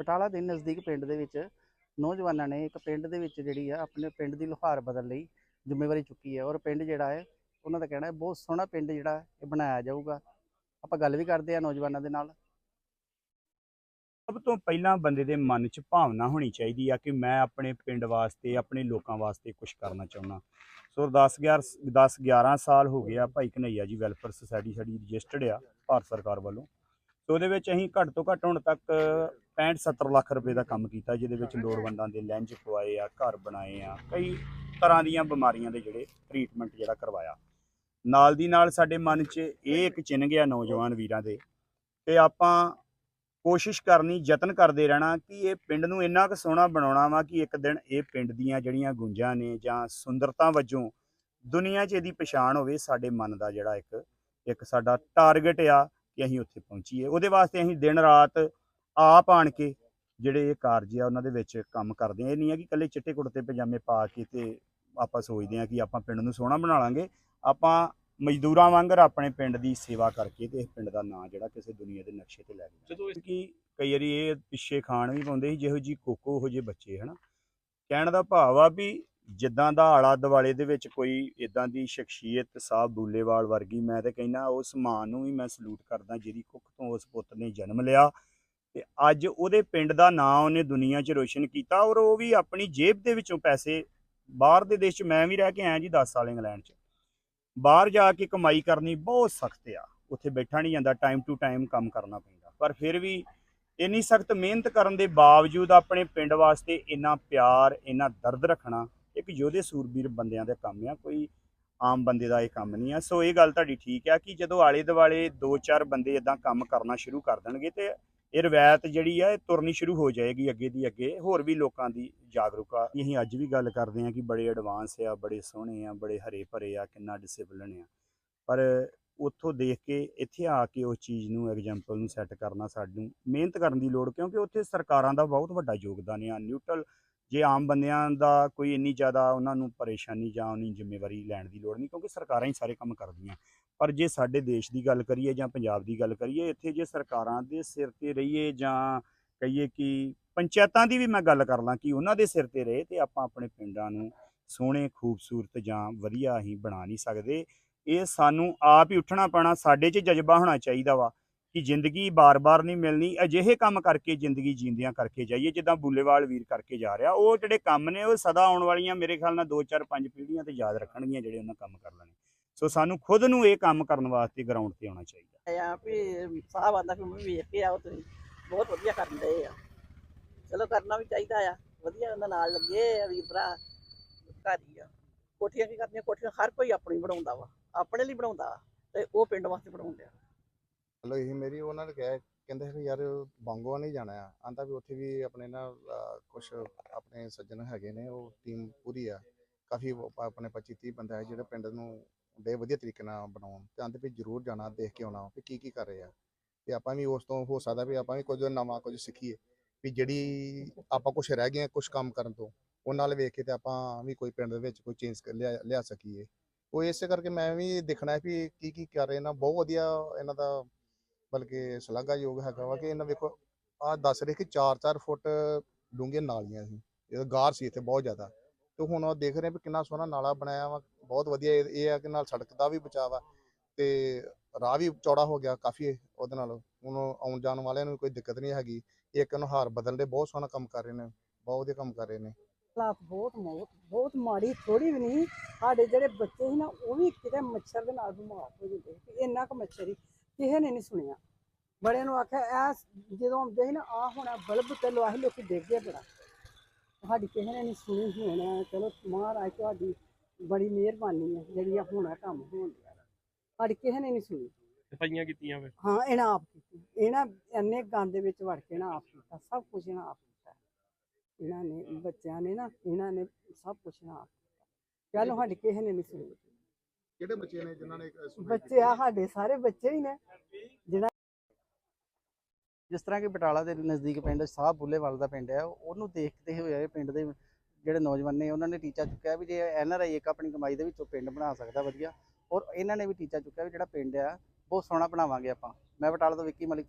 ਬਟਾਲਾ ਦੇ ਨਜ਼ਦੀਕ ਪਿੰਡ ਦੇ ਵਿੱਚ ਨੌਜਵਾਨਾਂ ਨੇ ਇੱਕ ਪਿੰਡ ਦੇ ਵਿੱਚ ਜਿਹੜੀ ਆ, ਆਪਣੇ ਪਿੰਡ ਦੀ ਲੁਹਾਰ ਬਦਲ ਲਈ ਜ਼ਿੰਮੇਵਾਰੀ ਚੁੱਕੀ ਹੈ ਔਰ ਪਿੰਡ ਜਿਹੜਾ ਹੈ, ਉਹਨਾਂ ਦਾ ਕਹਿਣਾ ਹੈ ਬਹੁਤ ਸੋਹਣਾ ਪਿੰਡ ਜਿਹੜਾ ਇਹ ਬਣਾਇਆ ਜਾਊਗਾ। ਆਪਾਂ ਗੱਲ ਵੀ ਕਰਦੇ ਆ ਨੌਜਵਾਨਾਂ ਦੇ ਨਾਲ। ਸਭ ਤੋਂ ਪਹਿਲਾਂ ਬੰਦੇ ਦੇ ਮਨ 'ਚ ਭਾਵਨਾ ਹੋਣੀ ਚਾਹੀਦੀ ਆ ਕਿ ਮੈਂ ਆਪਣੇ ਪਿੰਡ ਵਾਸਤੇ, ਆਪਣੇ ਲੋਕਾਂ ਵਾਸਤੇ ਕੁਝ ਕਰਨਾ ਚਾਹੁੰਦਾ। ਸੋ 10 11 10 11 ਸਾਲ ਹੋ ਗਿਆ ਭਾਈ ਕਨਈਆ ਜੀ ਵੈਲਫੇਅਰ ਸੁਸਾਇਟੀ ਸਾਡੀ ਰਜਿਸਟਰਡ ਆ, ਭਾਰਤ ਸਰਕਾਰ ਵੱਲੋਂ। ਸੋ ਉਹਦੇ ਵਿੱਚ ਅਸੀਂ ਘੱਟ ਤੋਂ ਘੱਟ ਹੁਣ ਤੱਕ 65 70 ਲੱਖ ਰੁਪਏ ਦਾ ਕੰਮ ਕੀਤਾ ਜਿਹਦੇ ਵਿੱਚ ਲੋੜਵੰਦਾਂ ਦੇ ਲੈਂਜ ਪਵਾਏ ਆ ਘਰ ਬਣਾਏ ਆ ਕਈ ਤਰ੍ਹਾਂ ਦੀਆਂ ਬਿਮਾਰੀਆਂ ਦੇ ਜਿਹੜੇ ਟ੍ਰੀਟਮੈਂਟ ਜਿਹੜਾ ਕਰਵਾਇਆ। ਨਾਲ ਦੀ ਨਾਲ ਸਾਡੇ ਮਨ 'ਚ ਇਹ ਇੱਕ ਚਿੰਨ ਗਿਆ ਨੌਜਵਾਨ ਵੀਰਾਂ ਦੇ ਕਿ ਆਪਾਂ ਕੋਸ਼ਿਸ਼ ਕਰਨੀ ਯਤਨ ਕਰਦੇ ਰਹਿਣਾ ਕਿ ਇਹ ਪਿੰਡ ਨੂੰ ਇੰਨਾ ਕੁ ਸੋਹਣਾ ਬਣਾਉਣਾ ਵਾ ਕਿ ਇੱਕ ਦਿਨ ਇਹ ਪਿੰਡ ਦੀਆਂ ਜਿਹੜੀਆਂ ਗੁੰਜਾਂ ਨੇ ਜਾਂ ਸੁੰਦਰਤਾ ਵਜੋਂ ਦੁਨੀਆ 'ਚ ਇਹਦੀ ਪਛਾਣ ਹੋਵੇ ਸਾਡੇ ਮਨ ਦਾ ਜਿਹੜਾ ਇੱਕ ਇੱਕ ਸਾਡਾ ਟਾਰਗੇਟ ਆ ਕਿ ਅਸੀਂ ਉੱਥੇ ਪਹੁੰਚੀਏ। ਉਹਦੇ ਵਾਸਤੇ ਅਸੀਂ ਦਿਨ ਰਾਤ ਆਪ ਆਣ ਕੇ ਜਿਹੜੇ ਇਹ ਕਾਰਜ ਆ ਉਹਨਾਂ ਦੇ ਵਿੱਚ ਕੰਮ ਕਰਦੇ ਆ। ਇਹ ਨਹੀਂ ਆ ਕਿ ਇਕੱਲੇ ਚਿੱਟੇ ਕੁੜਤੇ ਪਜਾਮੇ ਪਾ ਕੇ ਤੇ ਆਪਾਂ ਸੋਚਦੇ ਆ ਕਿ ਆਪਾਂ ਪਿੰਡ ਨੂੰ ਸੋਹਣਾ ਬਣਾ ਲਾਂਗੇ। ਆਪਾਂ ਮਜ਼ਦੂਰਾਂ ਵਾਂਗਰ ਆਪਣੇ ਪਿੰਡ ਦੀ ਸੇਵਾ ਕਰਕੇ ਤੇ ਇਸ ਪਿੰਡ ਦਾ ਨਾਂ ਜਿਹੜਾ ਕਿਸੇ ਦੁਨੀਆ ਦੇ ਨਕਸ਼ੇ ਤੇ ਲੈ ਕੇ ਜਦੋਂ ਕਿ ਕਈ ਵਾਰੀ ਇਹ ਪਿੱਛੇ ਖਾਣ ਵੀ ਪਾਉਂਦੇ ਸੀ ਜਿਹੋ ਜੀ ਕੋਕੋ ਉਹੋ ਜਿਹੇ ਬੱਚੇ ਹਨਾ। ਕਹਿਣ ਦਾ ਭਾਵ ਆ ਵੀ ਜਿੱਦਾਂ ਦਾ ਆਲਾ ਦੁਆਲੇ ਦੇ ਵਿੱਚ ਕੋਈ ਇਦਾਂ ਦੀ ਸ਼ਖਸੀਅਤ ਸਾਹਿਬ ਬੂਲੇਵਾਲ ਵਰਗੀ ਮੈਂ ਤੇ ਕਹਿੰਦਾ ਉਸ ਮਾਂ ਨੂੰ ਵੀ ਮੈਂ ਸਲੂਟ ਕਰਦਾ ਜਿਹਦੀ ਕੁੱਖ ਤੋਂ ਉਸ ਪੁੱਤ ਨੇ ਜਨਮ ਲਿਆ। ਤੇ ਅੱਜ ਉਹਦੇ ਪਿੰਡ ਦਾ ਨਾਂ ਉਹਨੇ ਦੁਨੀਆ 'ਚ ਰੋਸ਼ਨ ਕੀਤਾ ਔਰ ਉਹ ਵੀ ਆਪਣੀ ਜੇਬ ਦੇ ਵਿੱਚੋਂ ਪੈਸੇ ਬਾਹਰ ਦੇ ਦੇਸ਼ 'ਚ ਮੈਂ ਵੀ ਰਹਿ ਕੇ ਆਇਆ ਜੀ 10 ਸਾਲ ਇੰਗਲੈਂਡ 'ਚ। ਬਾਹਰ ਜਾ ਕੇ ਕਮਾਈ ਕਰਨੀ ਬਹੁਤ ਸਖਤ ਆ, ਉੱਥੇ ਬੈਠਾ ਨਹੀਂ ਜਾਂਦਾ ਟਾਈਮ ਟੂ ਟਾਈਮ ਕੰਮ ਕਰਨਾ ਪੈਂਦਾ। ਪਰ ਫਿਰ ਵੀ ਇੰਨੀ ਸਖਤ ਮਿਹਨਤ ਕਰਨ ਦੇ ਬਾਵਜੂਦ ਆਪਣੇ ਪਿੰਡ ਵਾਸਤੇ ਇੰਨਾ ਪਿਆਰ, ਇੰਨਾ ਦਰਦ ਰੱਖਣਾ ਇੱਕ ਯੋਧੇ ਸੂਰਬੀਰ ਬੰਦਿਆਂ ਦਾ ਕੰਮ ਆ, ਕੋਈ ਆਮ ਬੰਦੇ ਦਾ ਇਹ ਕੰਮ ਨਹੀਂ ਆ। ਸੋ ਇਹ ਗੱਲ ਤੁਹਾਡੀ ਠੀਕ ਆ ਕਿ ਜਦੋਂ ਆਲੇ ਦੁਆਲੇ ਦੋ ਚਾਰ ਬੰਦੇ ਇਦਾਂ ਕੰਮ ਕਰਨਾ ਸ਼ੁਰੂ ਕਰ ਦੇਣਗੇ ਤੇ ਇਹ ਰਵਾਇਤ ਜਿਹੜੀ ਆ, ਇਹ ਤੁਰਨੀ ਸ਼ੁਰੂ ਹੋ ਜਾਏਗੀ ਅੱਗੇ ਦੀ ਅੱਗੇ। ਹੋਰ ਵੀ ਲੋਕਾਂ ਦੀ ਜਾਗਰੂਕਤਾ ਅਸੀਂ ਅੱਜ ਵੀ ਗੱਲ ਕਰਦੇ ਹਾਂ ਕਿ ਬੜੇ ਐਡਵਾਂਸ ਆ, ਬੜੇ ਸੋਹਣੇ ਆ, ਬੜੇ ਹਰੇ ਭਰੇ ਆ, ਕਿੰਨਾ ਡਿਸਪਲਿਨ ਆ। ਪਰ ਉੱਥੋਂ ਦੇਖ ਕੇ, ਇੱਥੇ ਆ ਕੇ ਉਸ ਚੀਜ਼ ਨੂੰ ਐਗਜ਼ਾਮਪਲ ਨੂੰ ਸੈੱਟ ਕਰਨਾ ਸਾਨੂੰ ਮਿਹਨਤ ਕਰਨ ਦੀ ਲੋੜ, ਕਿਉਂਕਿ ਉੱਥੇ ਸਰਕਾਰਾਂ ਦਾ ਬਹੁਤ ਵੱਡਾ ਯੋਗਦਾਨ ਆ। ਨਿਊਟਰਲ ਜੇ ਆਮ ਬੰਦਿਆਂ ਦਾ ਕੋਈ ਇੰਨੀ ਜ਼ਿਆਦਾ ਉਹਨਾਂ ਨੂੰ ਪਰੇਸ਼ਾਨੀ ਜਾਂ ਉਹਨੀ ਜ਼ਿੰਮੇਵਾਰੀ ਲੈਣ ਦੀ ਲੋੜ ਨਹੀਂ, ਕਿਉਂਕਿ ਸਰਕਾਰਾਂ ਹੀ ਸਾਰੇ ਕੰਮ ਕਰਦੀਆਂ। ਪਰ ਜੇ ਸਾਡੇ ਦੇਸ਼ ਦੀ ਗੱਲ ਕਰੀਏ ਜਾਂ ਪੰਜਾਬ ਦੀ ਗੱਲ ਕਰੀਏ, ਇੱਥੇ ਜੇ ਸਰਕਾਰਾਂ ਦੇ ਸਿਰ ਤੇ ਰਹੀਏ ਜਾਂ ਕਹੀਏ ਕਿ ਪੰਚਾਇਤਾਂ ਦੀ ਵੀ ਮੈਂ ਗੱਲ ਕਰ ਲਾਂ ਕਿ ਉਹਨਾਂ ਦੇ ਸਿਰ ਤੇ ਰਹੇ ਤੇ ਆਪਾਂ ਆਪਣੇ ਪਿੰਡਾਂ ਨੂੰ ਸੋਹਣੇ, ਖੂਬਸੂਰਤ ਜਾਂ ਵਧੀਆ ਹੀ ਬਣਾ ਨਹੀਂ ਸਕਦੇ, ਇਹ ਸਾਨੂੰ ਆਪ ਹੀ ਉੱਠਣਾ ਪੈਣਾ, ਸਾਡੇ 'ਚ ਜਜ਼ਬਾ ਹੋਣਾ ਚਾਹੀਦਾ ਵਾ ਕਿ ਜ਼ਿੰਦਗੀ ਬਾਰ-ਬਾਰ ਨਹੀਂ ਮਿਲਣੀ, ਅਜਿਹੇ ਕੰਮ ਕਰਕੇ ਜ਼ਿੰਦਗੀ ਜੀਂਦਿਆਂ ਕਰਕੇ ਜਾਈਏ, ਜਿੱਦਾਂ ਬੁੱਲੇਵਾਲ ਵੀਰ ਕਰਕੇ ਜਾ ਰਿਹਾ, ਉਹ ਜਿਹੜੇ ਕੰਮ ਨੇ ਉਹ ਸਦਾ ਆਉਣ ਵਾਲੀਆਂ ਮੇਰੇ ਖਿਆਲ ਨਾਲ 2 4 5 ਪੀੜ੍ਹੀਆਂ ਤੇ ਯਾਦ ਰੱਖਣਗੀਆਂ ਜਿਹੜੇ ਉਹਨਾਂ ਕੰਮ ਕਰ ਲੈਣੇ। ਸੋ ਸਾਨੂੰ ਖੁਦ ਨੂੰ ਇਹ ਕੰਮ ਕਰਨ ਵਾਸਤੇ ਗਰਾਊਂਡ ਤੇ ਆਉਣਾ ਚਾਹੀਦਾ। ਆ ਵੀ ਸਾਹਿਬ ਆਂਦਾ ਵੀ ਮੈਂ ਵੇਖ ਕੇ ਆਓ ਤੁਸੀਂ ਬਹੁਤ ਵਧੀਆ ਕਰਨ ਦੇ ਆ। ਚਲੋ ਕਰਨਾ ਵੀ ਚਾਹੀਦਾ ਆ ਵਧੀਆ ਉਹਨਾਂ ਨਾਲ ਲੱਗੇ ਆ ਵੀਰ ਭਰਾ ਘਰ ਹੀ ਆ। ਕੋਠੀਆਂ ਕੀ ਕਰਦੀਆਂ ਕੋਠੀਆਂ ਹਰ ਕੋਈ ਆਪਣੀ ਬਣਾਉਂਦਾ ਵਾ ਆਪਣੇ ਲਈ ਬਣਾਉਂਦਾ ਤੇ ਉਹ ਪਿੰਡ ਵਾਸਤੇ ਬਣਾਉਂਦੇ ਆ ਚਲੋ ਇਹ ਮੇਰੀ ਉਹਨਾਂ ਨੇ ਕਿਹਾ ਕਹਿੰਦੇ ਵੀ ਯਾਰ ਬੰਗੋਆ ਨਹੀਂ ਜਾਣਾ ਆ। ਆਂਦਾ ਵੀ ਉੱਥੇ ਵੀ ਆਪਣੇ ਨਾ ਕੁਝ ਆਪਣੇ ਸੱਜਣ ਹੈਗੇ ਨੇ ਉਹ ਟੀਮ ਪੂਰੀ ਆ। ਕਾਫੀ ਆਪਣੇ 25 30 ਬੰਦੇ ਆ ਜਿਹੜੇ ਪਿੰਡ ਨੂੰ ਦੇ ਵਧੀਆ ਤਰੀਕੇ ਨਾਲ ਬਣਾਉਣ ਤੇ ਆਂਦੇ ਵੀ ਜ਼ਰੂਰ ਜਾਣਾ, ਦੇਖ ਕੇ ਆਉਣਾ ਵੀ ਕੀ ਕੀ ਕਰ ਰਹੇ ਆ। ਤੇ ਆਪਾਂ ਵੀ ਉਸ ਤੋਂ ਹੋ ਸਕਦਾ ਵੀ ਆਪਾਂ ਵੀ ਕੁਝ ਨਵਾਂ ਕੁਝ ਸਿੱਖੀਏ, ਵੀ ਜਿਹੜੀ ਆਪਾਂ ਕੁਝ ਰਹਿ ਗਏ ਕੁਝ ਕੰਮ ਕਰਨ ਤੋਂ, ਉਹ ਨਾਲ ਵੇਖ ਕੇ ਤੇ ਆਪਾਂ ਵੀ ਕੋਈ ਪਿੰਡ ਦੇ ਵਿੱਚ ਕੋਈ ਚੇਂਜ ਲਿਆ ਲਿਆ ਸਕੀਏ। ਉਹ ਇਸੇ ਕਰਕੇ ਮੈਂ ਵੀ ਦੇਖਣਾ ਹੈ ਵੀ ਕੀ ਕੀ ਕਰ ਰਹੇ ਨਾ, ਬਹੁਤ ਵਧੀਆ ਇਹਨਾਂ ਦਾ ਬਲਕਿ ਸ਼ਲਾਘਾਯੋਗ ਹੈਗਾ ਵਾ ਕਿ ਇਹਨਾਂ ਵੇਖੋ ਆ ਦੱਸ ਰਹੇ ਕਿ 4-4 ਫੁੱਟ ਡੂੰਘੀਆਂ ਨਾਲੀਆਂ ਸੀ, ਇਹ ਗਾਰ ਸੀ ਇੱਥੇ ਬਹੁਤ ਜ਼ਿਆਦਾ। ਤੇ ਹੁਣ ਉਹ ਦੇਖ ਰਹੇ ਵੀ ਕਿੰਨਾ ਸੋਹਣਾ ਨਾਲਾ ਬਣਾਇਆ ਵਾ, ਬਹੁਤ ਵਧੀਆ ਇਹ ਇਹ ਆ ਕਿ ਨਾਲ ਸੜਕ ਦਾ ਵੀ ਬਚਾਅ ਵਾ ਤੇ ਰਾਹ ਵੀ ਚੌੜਾ ਹੋ ਗਿਆ ਕਾਫੀ ਉਹਦੇ ਨਾਲ, ਹੁਣ ਆਉਣ ਜਾਣ ਵਾਲਿਆਂ ਨੂੰ ਕੋਈ ਦਿੱਕਤ ਨਹੀਂ ਹੈਗੀ ਇੱਕ ਨੁਹਾਰ ਬਦਲਣ ਦੇ ਬਹੁਤ ਸੋਹਣਾ ਕੰਮ ਕਰ ਰਹੇ ਨੇ, ਬਹੁਤ ਵਧੀਆ ਕੰਮ ਕਰ ਰਹੇ ਨੇ। ਹਾਲਾਤ ਬਹੁਤ ਬਹੁਤ ਬਹੁਤ ਮਾੜੀ ਥੋੜੀ ਵੀ ਨਹੀਂ, ਸਾਡੇ ਜਿਹੜੇ ਬੱਚੇ ਸੀ ਨਾ ਉਹ ਵੀ ਕਿਤੇ ਮੱਛਰ ਦੇ ਨਾਲ ਬਿਮਾਰ ਹੋ ਜਾਂਦੇ ਸੀ ਤੇ ਇੰਨਾ ਕੁ ਮੱਛਰ ਸੀ, ਕਿਸੇ ਨੇ ਨਹੀਂ ਸੁਣਿਆ। ਬੜਿਆਂ ਨੂੰ ਆਖਿਆ ਐ ਜਦੋਂ ਆਉਂਦੇ ਸੀ ਨਾ ਆ ਹੁਣ ਆਹ ਬਲਬ ਤੇ ਲਵਾਹੀ ਲੋਕੀ ਦੇਖਦੇ ਬੜਾ। ਸਾਡੀ ਕਿਸੇ ਨੇ ਨਹੀਂ ਸੁਣੀ ਹੁਣ ਚਲੋ ਮਹਾਰਾਜ ਤੁਹਾਡੀ ਬੜੀ ਮਿਹਰਬਾਨੀ ਹੈ ਜਿਹੜੀ ਆ ਹੁਣ ਕੰਮ ਹੋਣ ਡਿਆ ਸਾਡੀ ਕਿਸੇ ਨੇ ਨਹੀਂ ਸੁਣੀ। ਸਫਾਈਆਂ ਕੀਤੀਆਂ ਵੇ ਹਾਂ ਇਹਨਾਂ ਆਪ ਕੀਤੀ ਇਹਨਾਂ ਇੰਨੇ ਗੰਦ ਦੇ ਵਿੱਚ ਵੜ ਕੇ ਨਾ ਆਪ ਕੀਤਾ ਸਭ ਕੁਝ ਇਹਨਾਂ ਆਪ ਕੀਤਾ। ਇਹਨਾਂ ਨੇ ਬੱਚਿਆਂ ਨੇ ਨਾ ਇਹਨਾਂ ਨੇ ਸਭ ਕੁਝ ਨਾ ਆਪ ਕੀਤਾ। ਚੱਲ ਸਾਡੀ ਕਿਸੇ ਨੇ ਨਹੀਂ ਸੁਣੀ। ਕਿਹੜੇ ਬੱਚੇ ਨੇ ਜਿਨ੍ਹਾਂ ਨੇ ਬੱਚੇ ਆ ਸਾਡੇ ਸਾਰੇ ਬੱਚੇ ਹੀ ਨੇ। ਜਿਹੜਾ ਜਿਸ ਤਰ੍ਹਾਂ ਕਿ ਬਟਾਲਾ ਦੇ ਨਜ਼ਦੀਕ ਪਿੰਡ ਸਾਹ ਬੁੱਲੇਵਾਲ ਦਾ ਪਿੰਡ ਹੈ, ਉਹਨੂੰ ਦੇਖਦੇ ਹੋਏ ਪਿੰਡ ਦੇ ਜਿਹੜੇ ਨੌਜਵਾਨ ਨੇ, ਉਹਨਾਂ ਨੇ ਟੀਚਾ ਚੁੱਕਿਆ ਵੀ ਜੇ ਐਨ ਆਰ ਆਈ ਇੱਕ ਆਪਣੀ ਕਮਾਈ ਦੇ ਵਿੱਚੋਂ ਪਿੰਡ ਬਣਾ ਸਕਦਾ ਵਧੀਆ, ਔਰ ਇਹਨਾਂ ਨੇ ਵੀ ਟੀਚਾ ਚੁੱਕਿਆ ਵੀ ਜਿਹੜਾ ਪਿੰਡ ਆ, ਬਹੁਤ ਸੋਹਣਾ ਬਣਾਵਾਂਗੇ ਆਪਾਂ। ਮੈਂ ਬਟਾਲਾ ਤੋਂ ਵਿੱਕੀ ਮਲਿਕ।